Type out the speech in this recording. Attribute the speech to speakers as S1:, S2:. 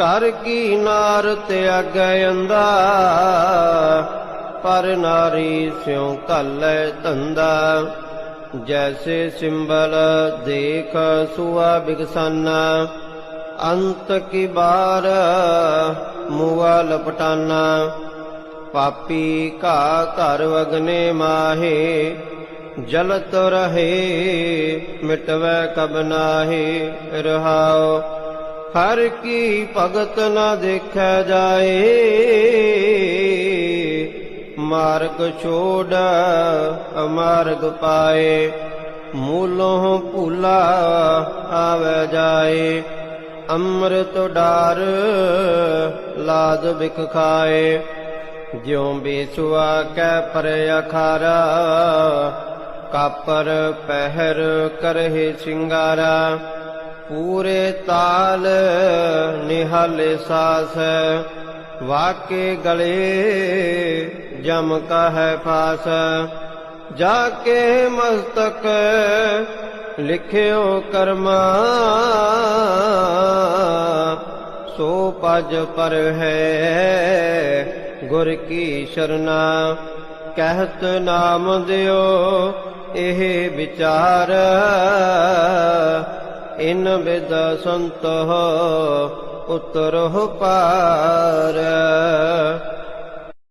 S1: ਘਰ ਕੀ ਨਾਰ ਤਿਆਗੈ ਅੰਦਾ ਪਰ ਨਾਰੀ ਸਿਉ ਘਾਲੈ ਧੰਦਾ। ਜੈਸੇ ਸਿੰਬਲ ਦੇਖ ਸੁਆ ਬਿਗਸਾਨਾ, ਅੰਤ ਕੀ ਬਾਰ ਮੁਆ ਲਪਟਾਨਾ। ਪਾਪੀ ਕਾ ਘਰ ਵਗਨੇ ਮਾਹੇ, ਜਲਤ ਰਹੇ ਮਿਟਵੇ ਕਬ ਨਾਹੀ, ਰਹਾਉ। ਹਰ ਕੀ ਭਗਤ ਨਾ ਦੇਖੈ ਜਾਏ, ਮਾਰਗ ਛੋੜ ਅਮਾਰਗ ਪਾਏ, ਮੂਲੋਂ ਭੂਲਾ ਆਵੇ ਜਾਏ, ਅੰਮ੍ਰਿਤ ਡਾਰ ਲਾਦ ਬਿਖ ਖਾਏ, ਜਿਉ ਬੇਸੁਆ ਕੈ ਪਰ ਅਖਾਰਾ, ਕਾਪਰ ਪਹਿਰ ਕਰਹਿ ਸਿੰਗਾਰਾ। ਪੂਰੇ ਤਾਲ ਨਿਹਾਲੇ ਸਾਸ, ਵਾਕੇ ਗਲੇ ਜਮ ਕਾ ਫਾਸ। ਜਾ ਕੇ ਮਸਤਕ ਲਿਖਿਓ ਕਰਮਾ, ਸੋ ਪਜ ਪਰ ਹੈ ਗੁਰ ਕੀ ਸ਼ਰਨਾ। ਕਹਿਤ ਨਾਮ ਦਿਓ, ਇਹ ਵਿਚਾਰ ਇਨ ਵਿਦ ਸੰਤ ਉਤਰਹੁ ਪਾਰ